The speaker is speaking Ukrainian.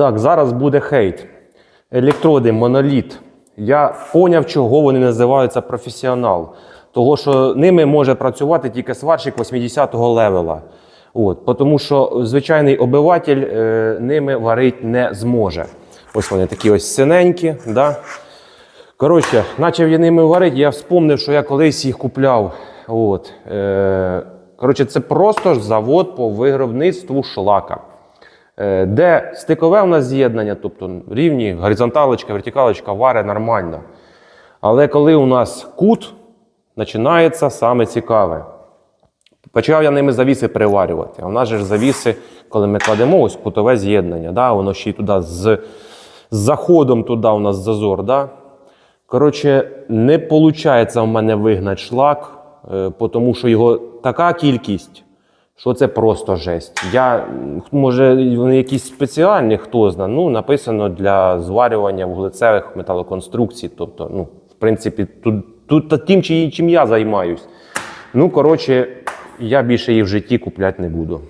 Так, зараз буде хейт. Електроди, моноліт. Я поняв, чого вони називаються професіонал. Того, що ними може працювати тільки сварщик 80-го левела. От, тому що звичайний обиватель е, ними варити не зможе. Ось вони такі ось синенькі. Да? Коротше, почав я ними варити, я вспомнив, що я колись їх купляв. От. Е, коротше, це просто завод по виробництву шлака. Е, де стикове у нас з'єднання, тобто рівні, горизонталочка, вертикалочка варе нормально. Але коли у нас кут, починається саме цікаве. Почав я ними завіси переварювати. А в нас же ж завіси, коли ми кладемо ось кутове з'єднання, да, воно ще й туди з, з заходом туди у нас зазор. Да? Коротше, не виходить в мене вигнати шлак, е, тому що його така кількість, що це просто жесть. Я, може, вони якісь спеціальні, хто знає. Ну, написано для зварювання вуглецевих металоконструкцій. Тобто, ну, в принципі, тут, тут тим, чи- чим я займаюсь. Ну, коротше, я більше їх в житті купляти не буду.